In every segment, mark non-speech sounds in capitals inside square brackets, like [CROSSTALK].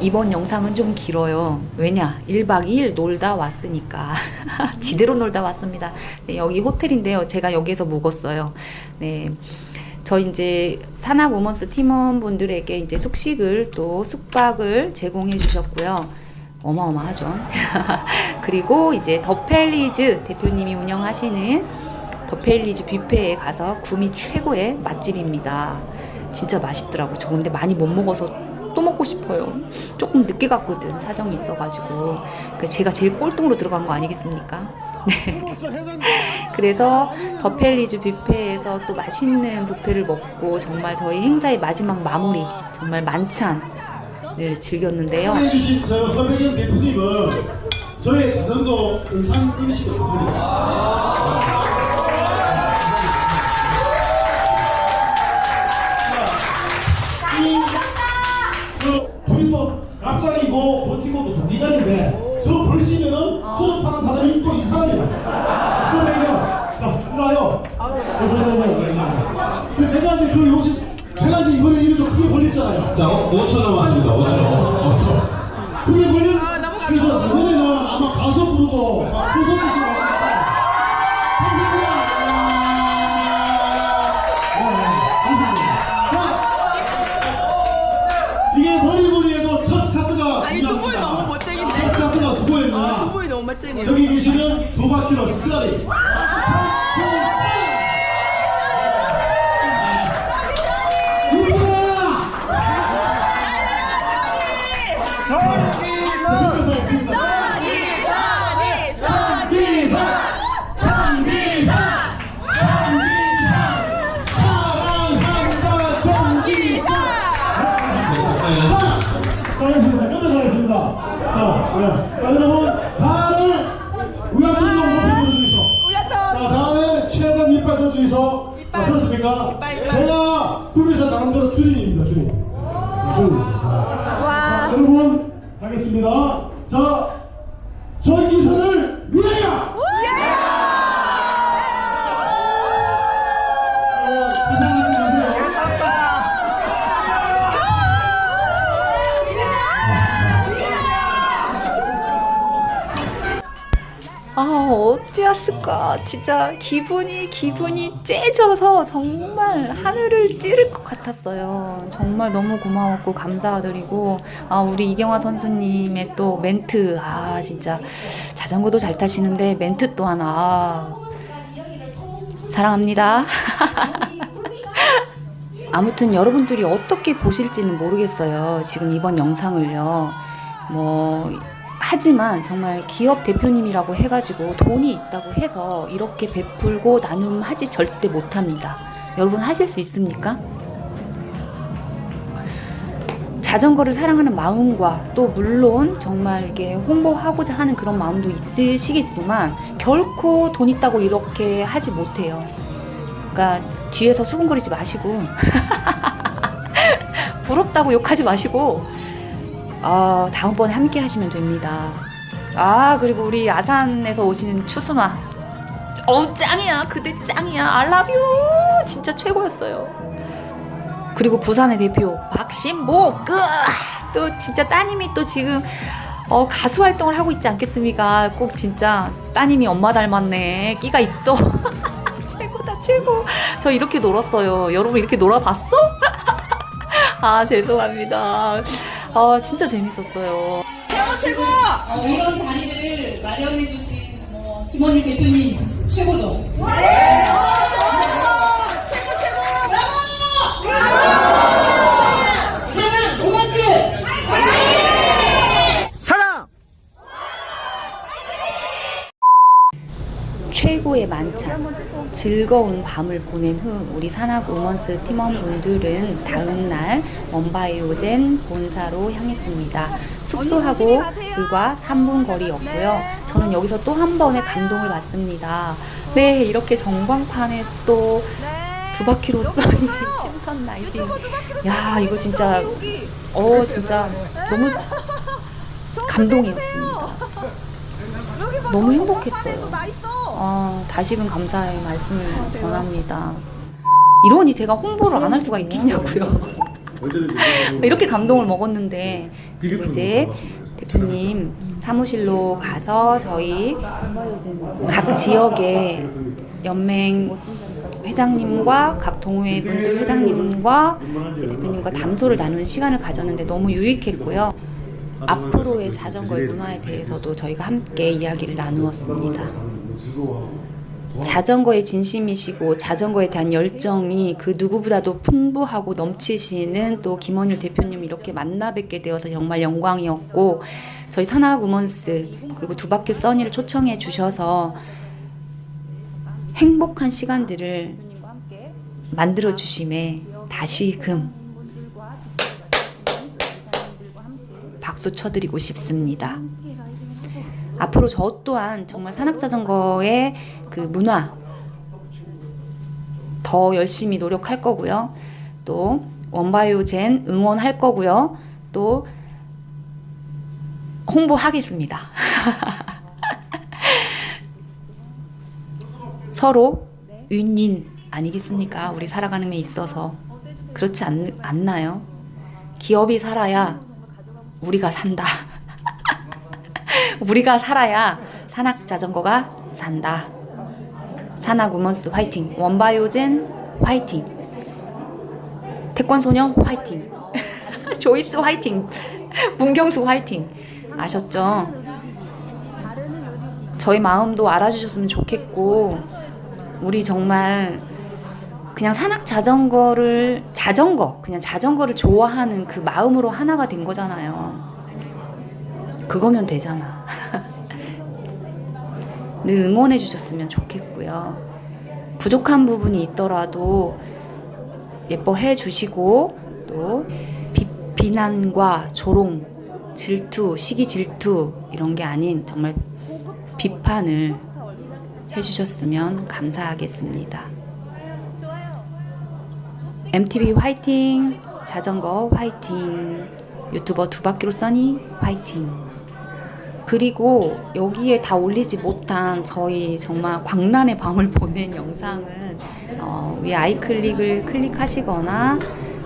이번 영상은 좀 길어요. 왜냐? 1박 2일 놀다 왔으니까. [LAUGHS] 지대로 놀다 왔습니다. 네, 여기 호텔인데요. 제가 여기에서 묵었어요. 네. 저 이제 산악 우먼스 팀원분들에게 이제 숙식을 또 숙박을 제공해 주셨고요. 어마어마하죠. [LAUGHS] 그리고 이제 더펠리즈 대표님이 운영하시는 더펠리즈 뷔페에 가서 구미 최고의 맛집입니다. 진짜 맛있더라고. 저 근데 많이 못 먹어서 또 먹고 싶어요. 조금 늦게 갔거든. 사정이 있어가지고. 그 제가 제일 꼴등으로 들어간 거 아니겠습니까? [LAUGHS] 네. 그래서 더펠리즈 뷔페에서 또 맛있는 뷔페를 먹고 정말 저희 행사의 마지막 마무리 정말 만찬을 즐겼는데요. 해주신 저 허백현 대표님은 저의 자전거 의상 검사입 5초 남았습니다. 5초. 5초. 그게 걸린 그래서 이번에는 아마 가수 부르고 막 콘서트 시고 이게 머리머리에도 첫 스타트가 아니 두 분이 중요합니다. 너무 멋쟁인데. 첫 스타트가 아, 두 누구였냐 분이 너무 멋쟁이에요. 저기 계시는 두 바퀴로 쓰리 이빨, 이빨. 제가 구비사 나름대로 주인입니다, 주인. 자, 주인. 자, 여러분, 하겠습니다. 자, 전기선을 아, 어찌였을까. 진짜 기분이, 기분이 째져서 정말 하늘을 찌를 것 같았어요. 정말 너무 고마웠고, 감사드리고, 아, 우리 이경화 선수님의 또 멘트, 아, 진짜 자전거도 잘 타시는데 멘트 또한, 아, 사랑합니다. [LAUGHS] 아무튼 여러분들이 어떻게 보실지는 모르겠어요. 지금 이번 영상을요. 뭐, 하지만 정말 기업 대표님이라고 해가지고 돈이 있다고 해서 이렇게 베풀고 나눔하지 절대 못합니다. 여러분 하실 수 있습니까? 자전거를 사랑하는 마음과 또 물론 정말 이렇게 홍보하고자 하는 그런 마음도 있으시겠지만 결코 돈 있다고 이렇게 하지 못해요. 그러니까 뒤에서 수근거리지 마시고 [LAUGHS] 부럽다고 욕하지 마시고 아 다음번에 함께 하시면 됩니다. 아 그리고 우리 아산에서 오시는 추수마 어우 짱이야. 그대 짱이야. You. 진짜 최고였어요. 그리고 부산의 대표 박신복 그, 또 진짜 따님이 또 지금 어, 가수 활동을 하고 있지 않겠습니까? 꼭 진짜 따님이 엄마 닮았네. 끼가 있어. [LAUGHS] 최고다 최고. 저 이렇게 놀았어요. 여러분 이렇게 놀아봤어? [LAUGHS] 아 죄송합니다 아 진짜 재밌었어요. 어, 이런 자리를 마련해 주신 어, 김원희 대표님 최고죠. 사랑! 로만스 최고의 만찬, 즐거운 밤을 보낸 후 우리 산악 우먼스 팀원분들은 다음 날 원바이오젠 본사로 향했습니다. 숙소하고 불과 3분 거리였고요. 저는 여기서 또 한 번의 감동을 받습니다. 네, 이렇게 전광판에 또 두 바퀴로 써니 침선 라이딩. 야, 이거 진짜, 어, 진짜 너무 [LAUGHS] 감동이었습니다. 너무 행복했어요. 아, 다시금 감사의 말씀을 전합니다. 이러니 제가 홍보를 안 할 수가 있겠냐고요. [LAUGHS] 이렇게 감동을 먹었는데 그리고 이제 대표님 사무실로 가서 저희 각 지역의 연맹 회장님과 각 동호회 분들 회장님과 이제 대표님과 담소를 나누는 시간을 가졌는데 너무 유익했고요. 앞으로의 자전거의 문화에 대해서도 저희가 함께 이야기를 나누었습니다. 자전거에 진심이시고 자전거에 대한 열정이 그 누구보다도 풍부하고 넘치시는 또 김원일 대표님 이렇게 만나 뵙게 되어서 정말 영광이었고 저희 산하 우먼스 그리고 두바큐 써니를 초청해 주셔서 행복한 시간들을 만들어 주심에 다시금 박수 쳐드리고 싶습니다. 앞으로 저 또한 정말 산악자전거의 그 문화 더 열심히 노력할 거고요. 또 원바이오젠 응원할 거고요. 또 홍보하겠습니다. [LAUGHS] 서로 윈윈 아니겠습니까? 우리 살아가는 데 있어서 그렇지 않, 않나요? 기업이 살아야 우리가 산다. 우리가 살아야 산악 자전거가 산다. 산악 우먼스 화이팅. 원바이오젠 화이팅. 태권소녀 화이팅. [LAUGHS] 조이스 화이팅. 문경수 화이팅. 아셨죠? 저희 마음도 알아주셨으면 좋겠고 우리 정말 그냥 산악 자전거를 자전거 그냥 자전거를 좋아하는 그 마음으로 하나가 된 거잖아요. 그거면 되잖아. 늘 응원해 주셨으면 좋겠고요. 부족한 부분이 있더라도 예뻐해 주시고 또 비, 비난과 조롱, 질투, 시기 질투 이런 게 아닌 정말 비판을 해 주셨으면 감사하겠습니다. MTV 화이팅! 자전거 화이팅! 유튜버 두 바퀴로 써니 화이팅! 그리고 여기에 다 올리지 못한 저희 정말 광란의 밤을 [LAUGHS] 보낸 영상은 어, 위에 아이클릭을 클릭하시거나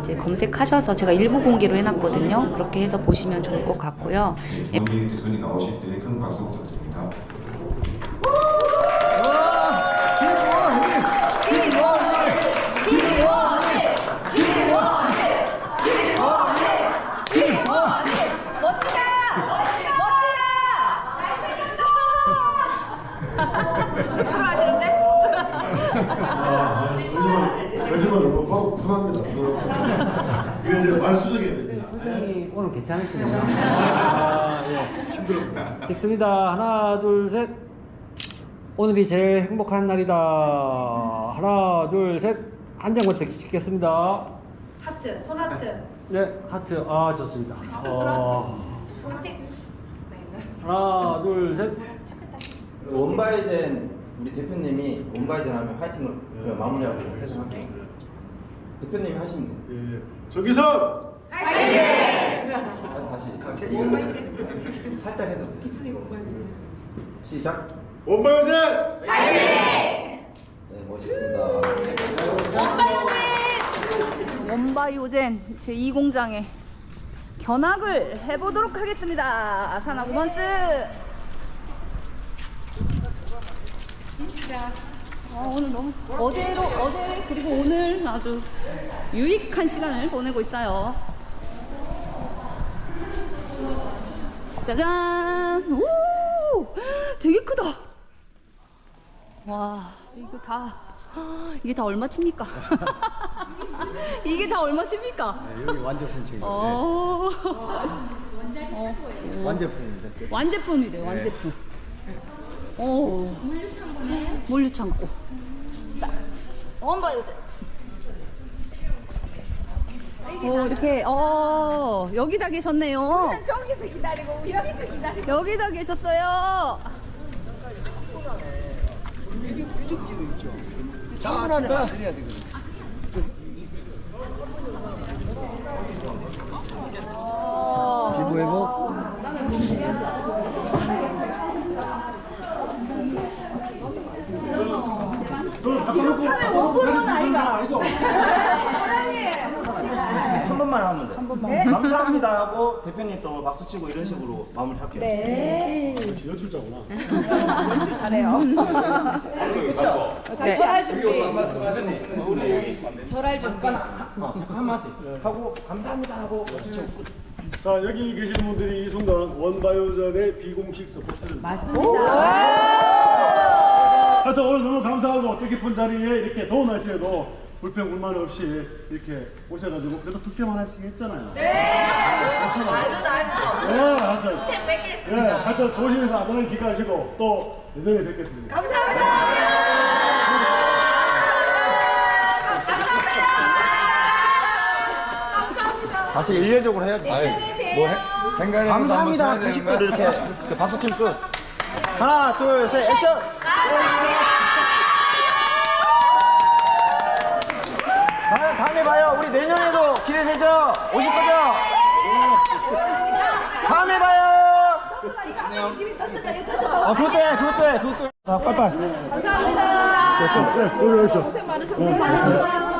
이제 검색하셔서 제가 일부 공개로 해놨거든요. 그렇게 해서 보시면 좋을 것 같고요. 원희 대표님 나오실 때 큰 박수 부탁드립니다. 아, 거짓말, 거짓말 너무 바로 편합니다. 말 수정해야 됩니다. 표정이 오늘 괜찮으시네요. 아, 예. 힘들었습니다. 찍습니다. 하나, 둘, 셋. 오늘이 제일 행복한 날이다. 하나, 둘, 셋. 한 장부터 찍겠습니다. 하트, 손하트. 네, 하트. 아, 좋습니다. 어. 하나, 둘, 셋. 원바이젠 우리 대표님이 원바이젠 하면 화이팅을 네. 마무리하고 해서 대표님이 하시면 돼요. 예. 정기 선! 아, 다시 이거 [LAUGHS] 살짝 해도 돼요. 시작. 원바요제! 네, 멋있습니다. 원바이오젠 제 2공장에 견학을 해보도록 하겠습니다. 아사나 구먼스 진짜 아, 오늘 너무 어제로 어제 그리고 오늘 아주 유익한 시간을 보내고 있어요. 짜잔! 오! 되게 크다. 와, 이거 다 이게 다 얼마 칩니까? [LAUGHS] 이게 다 얼마 칩니까? 여기 완제품 챙겨. 어. 완제품입니다. 완제품이래, 완제품. 오. 물류창고네. 물류창고. 원바이오제. 오, 이렇게, 어, 여기다 계셨네요. 저기서 기다리고, 여기서 기다리고. 여기다 계셨어요. 피부 회복. 저 잠깐 놓고 원보는 아이가 아니죠? 한 번만 감사합니다 하고 대표님 또 박수 치고 이런 식으로 마무리할게요. 네. 연출자구나. [LAUGHS] 연출 잘해요. 그렇죠? 자, 절할 준비. 우리 절할 준비. 어, 잠깐 한 말씀 하고 감사합니다 하고 박수 치고 끝. 자 여기 계시는 분들이 이 순간 원바이오전의 비공식 서포트를 하여튼 오늘 너무 감사하고 뜻깊은 자리에 이렇게 더운 날씨에도 불평 불만 없이 이렇게 오셔가지고 그래도 득점 하나씩 했잖아요. 네. 말도 나왔어. 네, 하여튼. 득점 뺏겠습니다. 네, 하여튼 조심해서 안전하게 귀가하시고 또 내년에 뵙겠습니다. 다시 일례적으로 해야지. 뭐 해? 감사합니다. 90분 이렇게 그 박수 치면 끝. 하나, 둘, 셋, 액션! 다 음에, 다음에 봐요. 우리 내년에도 기대되죠? 오실 거죠? 다음에 봐요. 어, 그것도 해, 그것도 해, 그것도 해. 자, 빨빨. 감사합니다. 됐어. 네, 여기 오십시오. 고생 많으셨습니다.